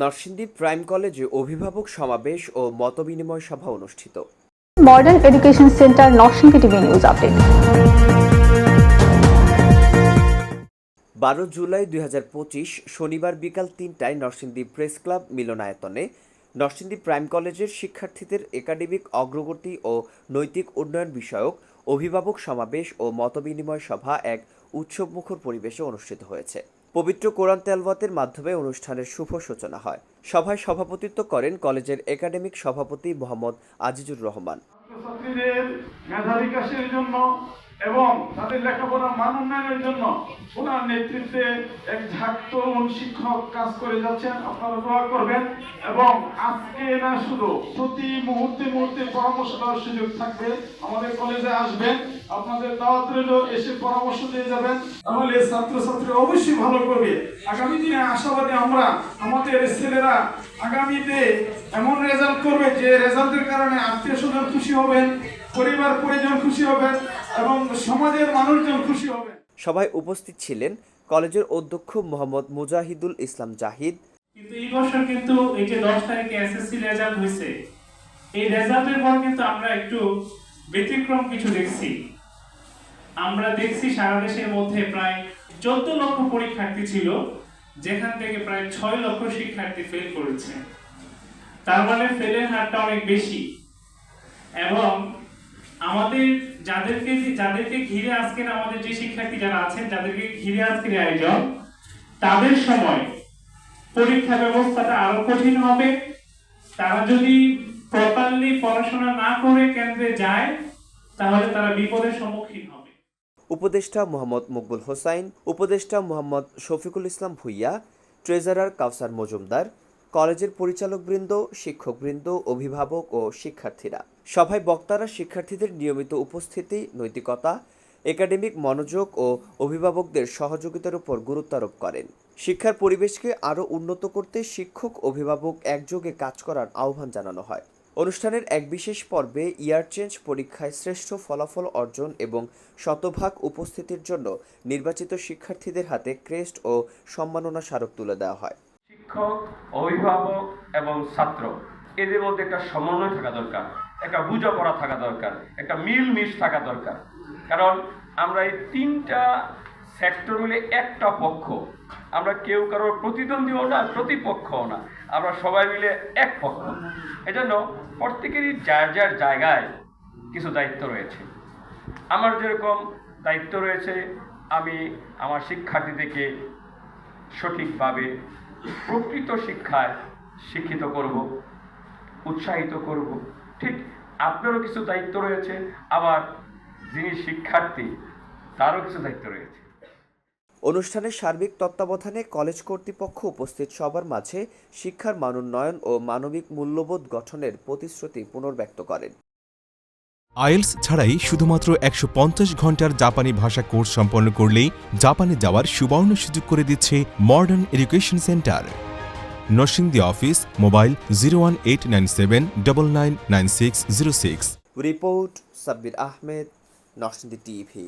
Narsingdi prime কলেজে অভিভাবক সমাবেশ ও মতবিনিময় সভা অনুষ্ঠিত। Modern education centre Narsingdi TV news update. বারো জুলাই দুই হাজার পঁচিশ শনিবার বিকাল তিনটায় নরসিংদী প্রেস ক্লাব মিলনায়তনে নরসিংদী প্রাইম কলেজের শিক্ষার্থীদের একাডেমিক অগ্রগতি ও নৈতিক উন্নয়ন বিষয়ক অভিভাবক সমাবেশ ও মতবিনিময় সভা এক উৎসবমুখর পরিবেশে অনুষ্ঠিত হয়েছে। পবিত্র কোরআন তেলওয়াতের মাধ্যমে অনুষ্ঠানের শুভ সূচনা হয়। সভায় সভাপতিত্ব করেন কলেজের একাডেমিক সভাপতি মোহাম্মদ আজিজুর রহমান। ছাত্রীদের মেধা বিকাশের জন্য এবং তাদের লেখাপড়ার মান উন্নয়নের জন্য ওনার নেতৃত্বে এক ঝাঁক তরুণ শিক্ষক কাজ করে যাচ্ছেন। আপনারা দোয়া করবেন। এবং আজকে না শুধু প্রতি মুহূর্তে মুহূর্তে পরামর্শ দেওয়ার সুযোগ থাকবে, আমাদের কলেজে আসবেন, আপনাদের দাওয়াত রইল, এসে পরামর্শ দিয়ে যাবেন। তাহলে ছাত্রছাত্রী অবশ্যই ভালো করবে। আগামী দিনে আশাবাদী আমরা, আমাদের ছেলেরা আগামীতে এমন রেজাল্ট করবে যে রেজাল্টের কারণে আত্মীয় স্বজন খুশি হবেন। পরিবার পরিজন খুশি হবেন এবং সমাজের মানুষজন খুশি হবেন। সবাই উপস্থিত ছিলেন কলেজের অধ্যক্ষ মোহাম্মদ মুজাহিদুল ইসলাম জাহিদ। কিন্তু এই বছর কিন্তু এই যে দশ তারিখে এসএসসি রেজাল্ট হয়েছে এই রেজাল্টের পর কিন্তু আমরা একটু ব্যতিক্রম কিছু দেখছি। আমরা দেখছি সারা দেশের মধ্যে প্রায় চোদ্দ লক্ষ পরীক্ষার্থী ছিল যেখান থেকে প্রায় ছয় লক্ষ শিক্ষার্থী ফেল করেছে। তার মানে ফেলের হারটা অনেক বেশি। এবং আমাদের যাদেরকে যাদেরকে ঘিরে আজকের আমাদের যে শিক্ষার্থী যারা আছেন, যাদেরকে ঘিরে আজকের আয়োজন, তাদের সময় পরীক্ষা ব্যবস্থাটা আরও কঠিন হবে। তারা যদি প্রপারলি পড়াশোনা না করে কেন্দ্রে যায়, তাহলে তারা বিপদের সম্মুখীন হবে। উপদেষ্টা মোহাম্মদ মকবুল হোসাইন, উপদেষ্টা মোহাম্মদ শফিকুল ইসলাম ভুইয়া, ট্রেজারার কাউসার মজুমদার, কলেজের পরিচালকবৃন্দ, শিক্ষকবৃন্দ, অভিভাবক ও শিক্ষার্থীরা। সভায় বক্তারা শিক্ষার্থীদের নিয়মিত উপস্থিতি, নৈতিকতা, একাডেমিক মনোযোগ ও অভিভাবকদের সহযোগিতার উপর গুরুত্ব আরোপ করেন। শিক্ষার পরিবেশকে আরও উন্নত করতে শিক্ষক, অভিভাবক একযোগে কাজ করার আহ্বান জানানো হয়। অনুষ্ঠানের এক বিশেষ পর্বে ইয়ার চেঞ্জ পরীক্ষায় শ্রেষ্ঠ ফলাফল অর্জন এবং শতভাগ উপস্থিতির জন্য নির্বাচিত শিক্ষার্থীদের হাতে ক্রেস্ট ও সম্মাননা স্মারক তুলে দেওয়া হয়। শিক্ষক, অভিভাবক এবং ছাত্র এদের মধ্যে একটা সমন্বয় থাকা দরকার, একটা বোঝাপড়া থাকা দরকার, একটা মিল মিশ থাকা দরকার। কারণ আমরা এই তিনটা সেক্টর মিলে একটা পক্ষ। আমরা কেউ কারোর প্রতিদ্বন্দ্বীও না, প্রতিপক্ষও না। আমরা সবাই মিলে এক পক্ষ। এজন্য প্রত্যেকেরই যার যার জায়গায় কিছু দায়িত্ব রয়েছে। আমার যেরকম দায়িত্ব রয়েছে, আমি আমার শিক্ষার্থীদেরকে সঠিকভাবে প্রকৃত শিক্ষায় শিক্ষিত করব। উৎসাহিত করব। ঠিক আপনারও কিছু দায়িত্ব রয়েছে আবার যিনি শিক্ষার্থী তারও কিছু দায়িত্ব রয়েছে। অনুষ্ঠানের সার্বিক তত্ত্বাবধানে কলেজ কর্তৃপক্ষ উপস্থিত সবার মাঝে শিক্ষার মানোন্নয়ন ও মানবিক মূল্যবোধ গঠনের প্রতিশ্রুতি পুনর্ব্যক্ত করেন। আইএলস ছাড়াই শুধুমাত্র একশো পঞ্চাশ ঘণ্টার জাপানি ভাষা কোর্স সম্পন্ন করলেই জাপানে যাওয়ার সুবর্ণ সুযোগ করে দিচ্ছে modern education centre. Narsingdi office mobile zero one eight nine seven double nine nine six zero six report Sabbir Ahmed Narsingdi TV